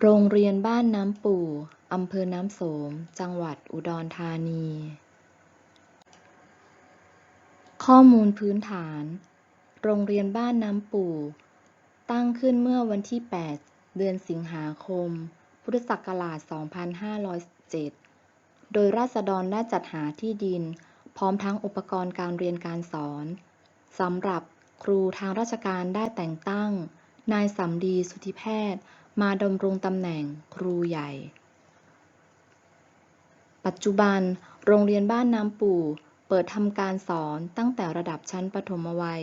โรงเรียนบ้านน้ำปู่ อำเภอน้ำโสม จังหวัดอุดรธานี ข้อมูลพื้นฐาน โรงเรียนบ้านน้ำปู่ ตั้งขึ้นเมื่อวันที่ 8 เดือนสิงหาคม พุทธศักราช 2507 โดยราษฎรได้จัดหาที่ดิน พร้อมทั้งอุปกรณ์การเรียนการสอนสำหรับครูทางราชการได้แต่งตั้ง นายสำลีสุธิแพทย์ มาดำรงตำแหน่งครูใหญ่ ปัจจุบัน โรงเรียนบ้านน้ำปู่เปิดทำการสอนตั้งแต่ระดับชั้นประถมวัย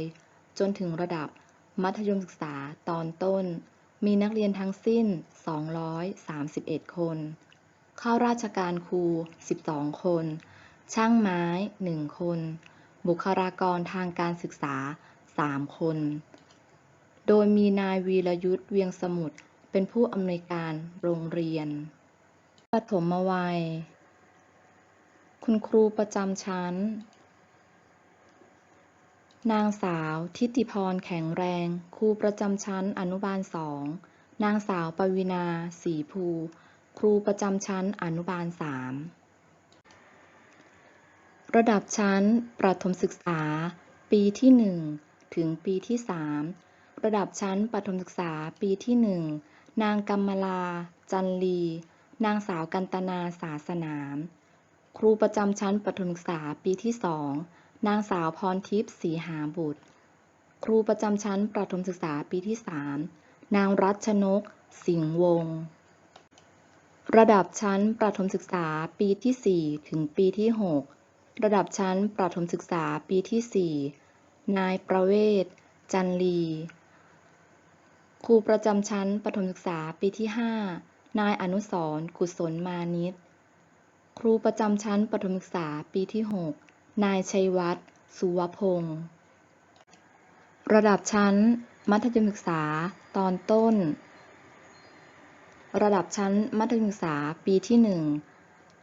จนถึงระดับมัธยมศึกษาตอนต้น มีนักเรียนทั้งสิ้น 231 คน เข้าราชการครู 12 คน ช่างไม้ 1 คน บุคลากรทางการศึกษา 3 คน โดยมีนายวีรยุทธ์เวียงสมุทร เป็นผู้อำนวยการโรงเรียน ปฐมวัย คุณครูประจำชั้น นางสาวทิติพรแข็งแรง ครูประจำชั้นอนุบาลสอง นางสาวปวินาสีภู ครูประจำชั้นอนุบาลสามระดับชั้น ประถมศึกษา ปีที่หนึ่งถึงปีที่สามระดับชั้นประถมศึกษาปีที่ห นางกำมลา จันลี นางสาวกันตนาสาสนาม ครูประจำชั้นประถมศึกษาปีที่สอง นางสาวพรทิพย์ศรีหาบุตร ครูประจำชั้นประถมศึกษาปีที่สามนางรัชนก สิงห์วงศ์ระดับชั้นประถมศึกษาปีที่สี่ถึงปีที่หกระดับชั้นประถมศึกษาปีที่สี่นายประเวศ จันลี ครูประจำชั้นประถมศึกษาปีที่ห้านายอนุสรกุศลมานิต ครูประจำชั้นประถมศึกษาปีที่หกนายชัยวัฒน์สุวพงศ์ระดับชั้น มัธยมศึกษาตอนต้น ระดับชั้นมัธยมศึกษาปีที่หนึ่ง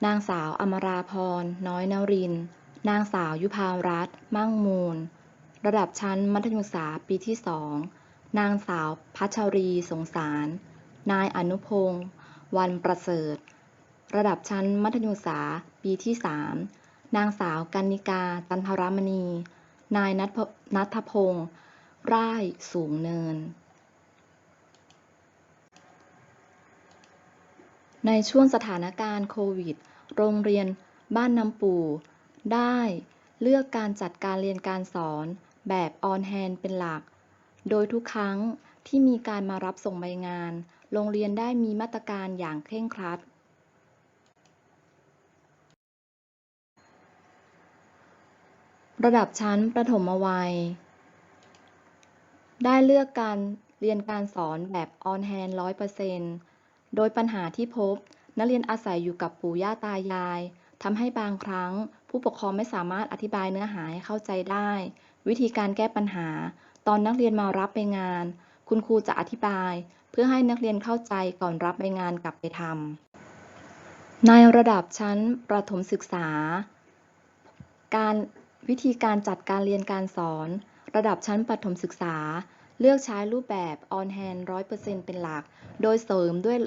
นางสาวอมราพร น้อยนริน นางสาวยุพารัตน์มั่งมูล ระดับชั้นมัธยมศึกษาปีที่สอง นางสาวพัชรีสงสาร นายอนุพงศ์วันประเสริฐ ระดับชั้นมัธยมศึกษาปีที่สามนางสาวกันนิกาจันทรมณี นายนัทพนัทพงศ์ร่ายสูงเนิน ในช่วงสถานการณ์โควิด โรงเรียนบ้านน้ำปู่ได้เลือกการจัดการเรียนการสอนแบบออนแฮนเป็นหลัก โดยทุกครั้งที่มีการมารับส่งใบงาน โรงเรียนได้มีมาตรการอย่างเคร่งครัด ระดับชั้นประถมวัย ได้เลือกการเรียนการสอนแบบออนแฮนร้อยเปอร์เซนต์โดยปัญหาที่พบ นักเรียนอาศัยอยู่กับปู่ย่าตายายทำให้บางครั้ง ผู้ปกครองไม่สามารถอธิบายเนื้อหาให้เข้าใจได้ วิธีการแก้ปัญหา ตอนนักเรียนมารับใบงาน คุณครูจะอธิบาย เพื่อให้นักเรียนเข้าใจก่อนรับใบงานกลับไปทำในระดับชั้นประถมศึกษา การวิธีการจัดการเรียนการสอน ระดับชั้นประถมศึกษา เลือกใช้รูปแบบออนแฮนร้อยเปอร์เซ็นต์เป็นหลัก โดยเสริมด้วย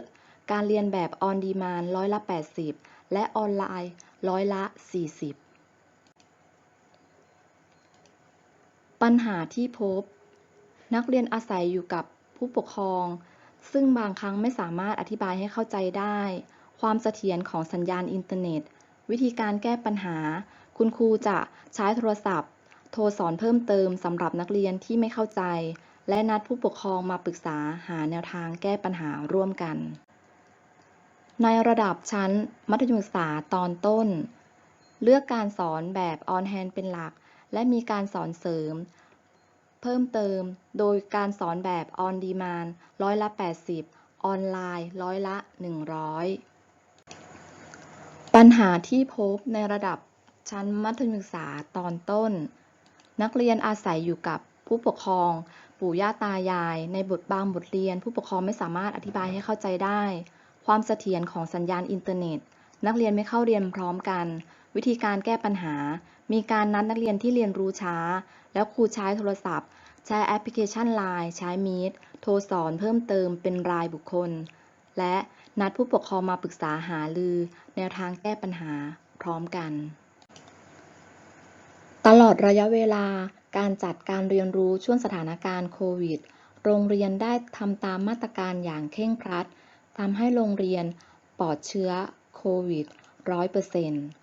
การเรียนแบบออนดีมานร้อยละ 80 และออนไลน์ร้อยละ 40 ปัญหาที่พบ นักเรียนอาศัยอยู่กับผู้ปกครอง ซึ่งบางครั้งไม่สามารถอธิบายให้เข้าใจได้ ความเสถียรของสัญญาณอินเทอร์เน็ต วิธีการแก้ปัญหา คุณครูจะใช้โทรศัพท์ โทรสอนเพิ่มเติมสำหรับนักเรียนที่ไม่เข้าใจ และนัดผู้ปกครองมาปรึกษาหาแนวทางแก้ปัญหาร่วมกัน ในระดับชั้นมัธยมศึกษาตอนต้น เลือกการสอนแบบออนแฮนเป็นหลัก และมีการสอนเสริม เพิ่มเติมโดยการสอนแบบออนดีมานร้อยละ 80 ออนไลน์ร้อยละ 100 ปัญหาที่พบในระดับชั้นมัธยมศึกษาตอนต้น นักเรียนอาศัยอยู่กับผู้ปกครอง ปู่ย่าตายาย ในบทบางบทเรียน ผู้ปกครองไม่สามารถอธิบายให้เข้าใจได้ ความเสถียรของสัญญาณอินเทอร์เน็ต นักเรียนไม่เข้าเรียนพร้อมกัน วิธีการแก้ปัญหา มีการนัดนักเรียนที่เรียนรู้ช้า แล้วครูใช้โทรศัพท์ ใช้แอปพลิเคชัน LINE ใช้ Meet โทรสอนเพิ่มเติมเป็นรายบุคคล และนัดผู้ปกครองมาปรึกษาหารือ แนวทางแก้ปัญหาพร้อมกัน ตลอดระยะเวลาการจัดการเรียนรู้ช่วงสถานการณ์โควิด โรงเรียนได้ทำตามมาตรการอย่างเคร่งครัดทำให้โรงเรียนปลอดเชื้อโควิด100%